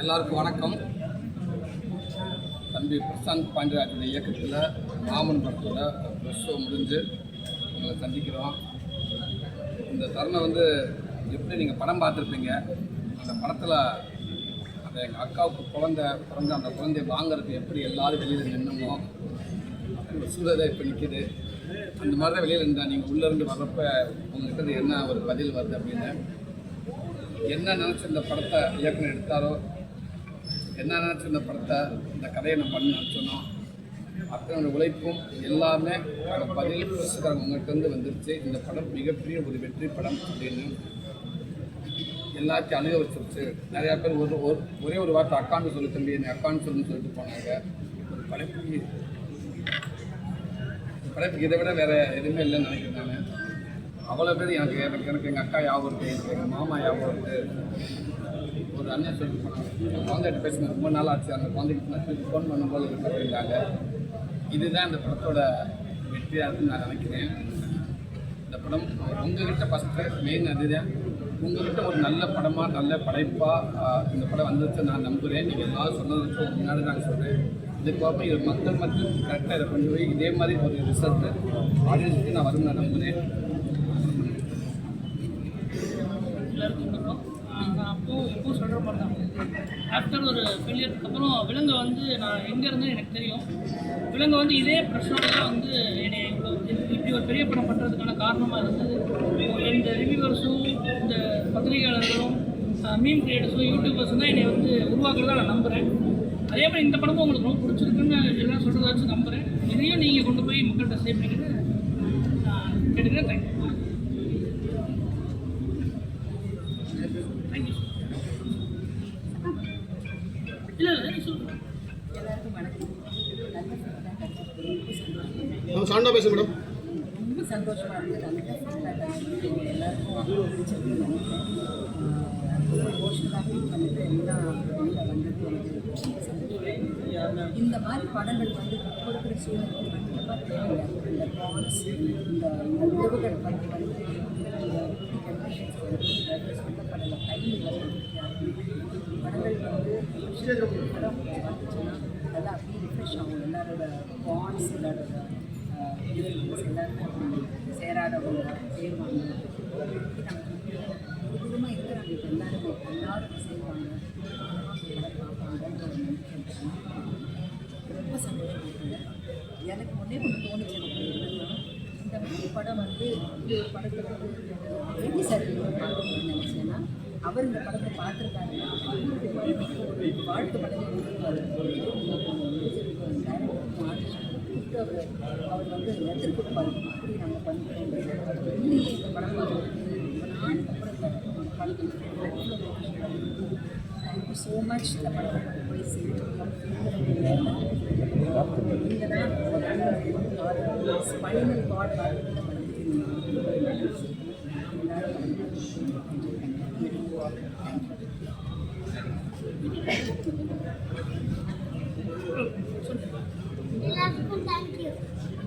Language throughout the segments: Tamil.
எல்லாருக்கும் வணக்கம். தம்பி பிரசாந்த் பாண்டியராஜோட இயக்கத்தில் மாமன் படத்தோட ப்ரெஸ் ஷோ முடிஞ்சு உங்களை சந்திக்கிறோம். இந்த தருணம் வந்து எப்படி நீங்கள் படம் பார்த்துருப்பீங்க? அந்த படத்தில் அந்த எங்கள் அக்காவுக்கு குழந்தை பிறந்த அந்த குழந்தைய வாங்குறதுக்கு எப்படி எல்லாரும் வெளியில் நின்னுமோ அப்படி ஒரு சூழலை இப்போ நிற்கிது அந்த மாதிரி தான் வெளியில் இருந்தால் நீங்கள் உள்ளேருந்து வர்றப்ப உங்கள்கிட்ட என்ன ஒரு பதில் வருது அப்படின்னு? என்ன நினச்சி இந்த படத்தை இயக்குனர் எடுத்தாரோ என்ன நினச்சி இந்த படத்தை இந்த கதையை நான் பண்ண நினச்சோன்னா அத்தனை உழைப்பும் எல்லாமே அந்த பதில் பிரசுக்காரங்க உங்கள்கிட்ட வந்துருச்சு. இந்த படம் மிகப்பெரிய ஒரு வெற்றி படம் அப்படின்னு எல்லாத்தையும் அணுக வச்சிருச்சு நிறையா பேர் ஒரு ஒரு ஒரே ஒரு வார்த்தை அக்கான்னு சொல்லி தம்பி என்னை அக்கான்னு சொல்லுன்னு சொல்லிட்டு போனாங்க. ஒரு படைப்புக்கு படைப்புக்கு இதை விட வேறு எதுவுமே இல்லைன்னு நினைக்கிறேன் நான். அவ்வளோ பேர் எனக்கு எனக்கு எனக்கு எங்கள் அக்கா யாபம் இருக்குது எனக்கு எங்கள் மாமா யாபம் இருக்குது ஒரு அண்ணன் சொல்லிட்டு போனாங்க. என் குழந்தைகிட்ட பேசின ரொம்ப நாள் ஆச்சு. அந்த குழந்தைகிட்ட நான் திருப்பி ஃபோன் பண்ணும்போது சொல்லியிருக்காங்க இதுதான் இந்த படத்தோட வெற்றியாக இருக்குன்னு நான் நினைக்கிறேன். இந்த படம் உங்ககிட்ட ஃபஸ்ட்டு மெயின் அதுதான். உங்ககிட்ட ஒரு நல்ல படமாக நல்ல படைப்பாக இந்த படம் வந்துச்சு நான் நம்புகிறேன் நீங்கள் எல்லாரும் சொன்னதுக்கு முன்னாடி நான் சொல்கிறேன் இதுக்கப்புறம் இது மக்கள் மக்கள் கரெக்டாக இதை கொண்டு போய் இதே மாதிரி ஒரு ரிசல்ட்டு ஆடியன்ஸுக்கு நான் வரும் நான் நம்புகிறேன் எல்லாருக்கும் வணக்கம் ஆஹ் நான் அப்போ இப்போ சொல்கிற மாதிரி தான் ஆஃப்டர் ஒரு ஃபெயிலியருக்கு அப்புறம் விலங்கு வந்து நான் எங்கே இருந்தேன் எனக்கு தெரியும். விலங்கு வந்து இதே பிரச்சனை தான் வந்து என்னை இவ்வளோ இப்படி ஒரு பெரிய படம் பண்ணுறதுக்கான காரணமாக இருந்தது. இந்த ரிவ்யூவர்ஸும் இந்த பத்திரிகையாளர்களும் மீன் கிரியேட்டர்ஸும் யூடியூபர்ஸும் தான் என்னை வந்து உருவாக்குறதா நான் நம்புகிறேன் அதே மாதிரி இந்த படமும் உங்களுக்கு ரொம்ப பிடிச்சிருக்குன்னு எல்லாம் சொல்கிறதாச்சும் நம்புகிறேன் இதையும் நீங்கள் கொண்டு போய் மக்கள்கிட்ட சேர்ப்பீங்கன்னு நான் கேட்டுக்கிறேன். தேங்க்யூ இல்லை இல்லை நீ சொல்லுங்கள் எல்லாருக்கும் வணக்கம் நல்ல feedback ரொம்ப நம்ம சவுண்டாக பேசுங்க மேடம். ரொம்ப சந்தோஷமா இருக்கு நல்ல எல்லாருக்கும் பண்ணிட்டு எல்லாம் எனக்கு இந்த மாதிரி படங்கள் வந்து கொடுக்குற சூழ்நிலை கண்டிப்பாக தேவையில்லை இந்த பாண்ட்ஸ் இந்த இந்த உறவுகள் பற்றி வந்து ஜென்ரேஷன்ஸ் சொல்லப்படலை டைம் படங்கள் வந்து படம் வந்துச்சுன்னா நல்லா அப்படியே ரிஃப்ரெஷ் ஆகும் எல்லாரோட பாண்ட்ஸ் எல்லாரோட சேராதவங்க செய்வாங்க இப்படி இருக்கிறாங்க இப்போ எல்லாருமே எல்லாரும் செய்வாங்க ரொம்ப எனக்கு முன்னே ஒன்று தோணுச்சு எனக்கு இந்த மாதிரி படம் வந்து ஒரு படத்தை வந்து சார் பார்க்கணும்னு நினச்சேன்னா அவர் இந்த படத்தை பார்த்துருக்காரு வாழ்த்து படத்தை அவர் அவர் அவர் வந்து லெட்டர் கொடுப்பாரு அப்படி நாங்கள் பண்ணுறோம் இல்லையே இந்த படம் நாளுக்கு அப்புறம் இந்த படத்தில் தேங்க்யூ ஸோ மச் இந்த படத்தை கொண்டு போய் சேர்த்து ஸ்பைனல் கார்டு பார்த்து இந்த படத்துக்கு எல்லாத்துக்கும்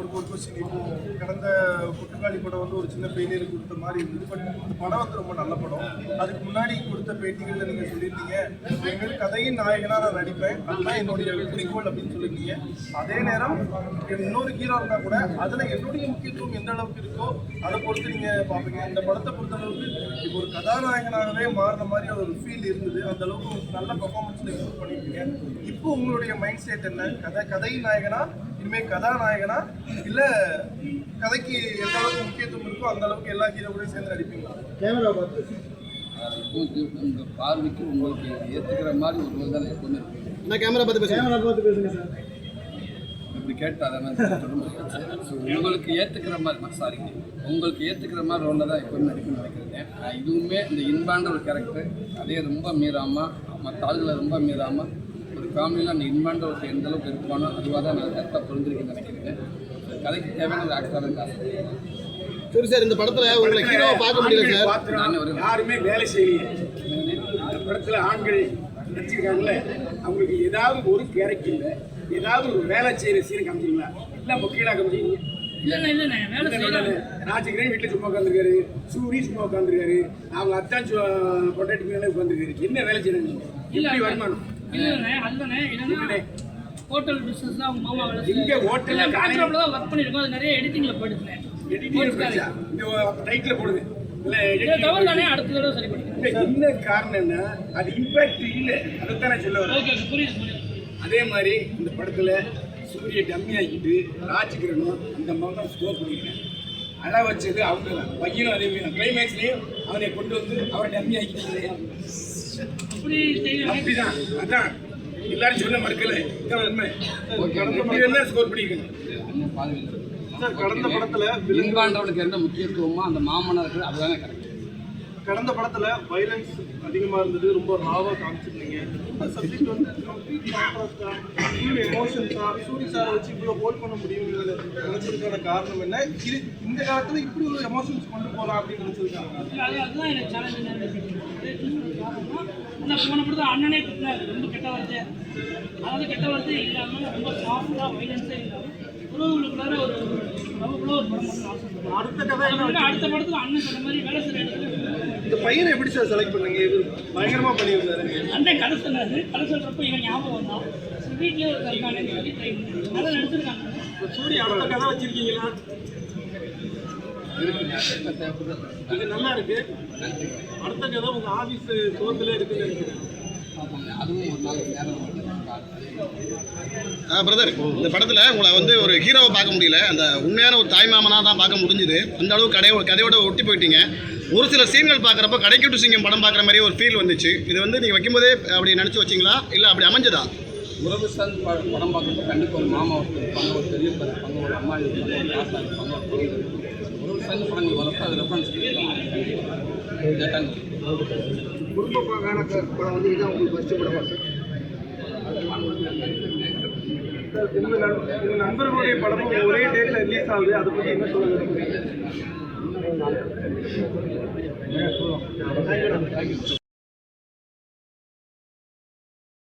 ஒரு ஒரு கொஸ்டின் இப்போ கடந்த குற்றவாளி படம் வந்து ஒரு சின்ன ஃபெயிலியர் கொடுத்த மாதிரி இருந்தது. பட் அந்த படம் வந்து ரொம்ப நல்ல படம். அதுக்கு முன்னாடி கொடுத்த பேட்டிகளில் நீங்கள் சொல்லியிருந்தீங்க எங்கள் கதையின் நாயகனாக நான் நடிப்பேன். அதுதான் என்னுடைய குறிக்கோள் அப்படின்னு சொல்லியிருந்தீங்க. அதே நேரம் இன்னொரு ஹீரோ இருந்தால் கூட அதில் என்னுடைய முக்கியத்துவம் எந்த அளவுக்கு இருக்கோ அதை பொறுத்து நீங்கள் பார்ப்பீங்க. இந்த படத்தை பொறுத்த அளவுக்கு இப்போ ஒரு கதாநாயகனாகவே மாறின மாதிரி ஒரு ஃபீல் இருந்தது. அந்த அளவுக்கு நல்ல பர்ஃபார்மன்ஸில் இம்ப்ரூவ் பண்ணியிருக்கீங்க. இப்போ உங்களுடைய மைண்ட் செட் என்ன? கதை கதையின் நாயகனா இனிமேல் கதாநாயகனா இல்லை கதைக்கு எந்த அளவுக்கு முக்கியத்துவம் இருக்கோ அந்த அளவுக்கு எல்லா ஹீரோகளையும் சேர்ந்து நடிப்பீங்களா? கேமரா பார்த்து. உங்களுக்கு உங்கள் பார்வைக்கு உங்களுக்கு ஏற்றுக்கிற மாதிரி ஒரு தான் எப்பவுமே நான் கேமரா பார்த்து பேசுங்க கேமரா பார்த்து பேசுங்க சார். இப்படி கேட்டால் உங்களுக்கு ஏற்றுக்கிற மாதிரி சாரி உங்களுக்கு ஏற்றுக்கிற மாதிரி ரோலில் தான் எப்பவுமே நடிக்கணும்னு நினைக்கிறேன். நான் இதுவுமே இந்த இன்பான்ற ஒரு கேரக்டர் அதே ரொம்ப மீறாமல் மற்ற ஆளுகளை ரொம்ப மீறாமல் ஒரு காமெடியில் அந்த ஒரு எந்த அளவுக்கு இருப்பானோ அதுவாக தான் நான் கரெக்டாக புரிஞ்சிருக்கேன்னு நினைக்கிறேன் கதைக்கு தேவையான ஒரு ஆக்டராக இருக்காங்க சரி சார் இந்த படத்துல உங்களை ஹீரோவை பார்க்க முடியல சார். யாருமே வேலை செய்யலையே. இந்த படத்துல ஆண்கள் நடிச்சிருக்காங்கல்ல அவங்களுக்கு ஏதாவது ஒரு கேரக்டர் இல்லை ஏதாவது ஒரு வேலை செய்யற சீனை காமிச்சிங்களா இல்லைண்ணே வேலை செய்யறாங்க ராஜகிரன் வீட்டில் சும்மா உட்காந்துருக்காரு சூரி சும்மா உட்காந்துருக்காரு அவங்க அத்தான் பொண்டாட்டி மேலே உட்காந்துருக்காரு என்ன வேலை செய்யறாங்க? இல்ல வருமானம்? ஹோட்டல் பிசினஸ் தான் மாமா இங்க ஹோட்டல்ல தான் ஒர்க் பண்ணியிருக்கோம் அது நிறைய எடிட்டிங்ல படிச்சா இந்த டைட்டில் போடுது. இல்ல இதை தவிர தானே அடுத்த தடவை சரி பண்ணிக்கிறேன் என்ன காரணம்னா அது இம்பாக்ட் இல்ல. அதைத்தான் நான் சொல்ல வரேன். ஓகே புரியுது அதே மாதிரி இந்த படத்துல சூரிய டம்மி ஆக்கிட்டு ராஜ்கிரனும் அந்த மகனும் ஸ்கோர் பண்ணிருக்கேன். அழ வச்சது அவங்க தான் பையனும் அதே மாதிரி கிளைமேக்ஸ்லயும் அவனை கொண்டு வந்து அவரை டம்மி ஆக்கிட்டீங்களே. அப்படிதான் அதான் எல்லாரும் சொல்ல மறுக்கல. என்ன ஸ்கோர் பண்ணிருக்கேன் சார் கடந்த படத்துல விலங்காண்டவனுக்கு என்ன முக்கியத்துவமோ அந்த மாமனார் இருக்குது அதுதானே கரெக்ட் கடந்த படத்துல வைலன்ஸ் அதிகமா இருந்தது ரொம்ப ராவா காமிச்சிருந்தீங்க. அந்த சப்ஜெக்ட் வந்து கம்ப்ளீட் கான்ட்ராஸ்டா ஃபுல் எமோஷன்ஸா சூரி சாரை வச்சு இவ்வளோ ஹோல்ட் பண்ண முடியும் நினைச்சதுக்கான காரணம் என்ன? இது இந்த காலத்துல இப்படி ஒரு எமோஷன்ஸ் கொண்டு போகலாம் அப்படின்னு நினைச்சிருக்காங்க. இல்ல, அதுதான் எனக்கு சேலஞ்சிங் என்ன போன படத்தில் அண்ணனே திட்டினாரு ரொம்ப கெட்ட வார்த்தை அதாவது கெட்ட வார்த்தை இல்லாமல் ரொம்ப சாஃப்டாக வைலன்ஸே இல்லாமல் உறவுகளுக்குள்ளார ஒரு லவ்க்குள்ள ஒரு படம் பண்ண ஆசைப்படுறேன் அடுத்த கதை என்ன? அடுத்த அடுத்த படத்தில் அண்ணன் சொன்ன மாதிரி வேலை இடத்துல இந்த பையனை எப்படி சார் செலக்ட் பண்ணீங்க? இது பயங்கரமா பண்ணியிருந்தாரு அண்ணன் கதை சொன்னாரு. கதை சொல்கிறப்ப இவன் ஞாபகம் தான் சரி வீட்டிலே ஒரு இருக்கானு சொல்லி ட்ரை நடிச்சிருக்காங்க. சூரிய அடுத்த கதை வச்சிருக்கீங்களா? இது நல்லா இருக்கு. அடுத்த கதை உங்க ஆபீஸ் சோத்துல இருக்குன்னு நினைக்கிறேன். அதுவும் ஒரு நாள் நேரம் பிரதர் இந்த படத்தில் உங்களை வந்து ஒரு ஹீரோவை பார்க்க முடியல. அந்த உண்மையான ஒரு தாய்மாமனாக தான் பார்க்க முடிஞ்சுது. அந்த அளவு கதையோ கதையோட ஒட்டி போயிட்டீங்க. ஒரு சில சீன்கள் பார்க்குறப்ப கடைக்கட்டு சிங்கம் படம் பார்க்குற மாதிரி ஒரு ஃபீல் வந்துச்சு. இது வந்து நீங்கள் வைக்கும்போதே அப்படி நினச்சி வச்சிங்களா? இல்லை அப்படி அமைஞ்சதா? உறவு சார்ந்து படம் பார்க்குறப்ப கண்டிப்பாக ஒரு மாமா இருப்பாங்க ஒரு பெரியப்பா இருப்பாங்க ஒரு அம்மா இருப்பாங்க ஒரு தாத்தா இருப்பாங்க ஒரு குழந்தை இருப்பாங்க. உறவு சார்ந்த படங்கள் வரப்போ அது ரெஃபரன்ஸ் கேட்டாங்க. குடும்பமான படம் வந்து இதான் உங்களுக்கு ஃபர்ஸ்ட் படமா? சார் உங்க நண்பர்களுடைய படமும் ஒரே டேட்ல ரிலீஸ் ஆகுது. அதை பத்தி என்ன சொல்ல விரும்புறீங்க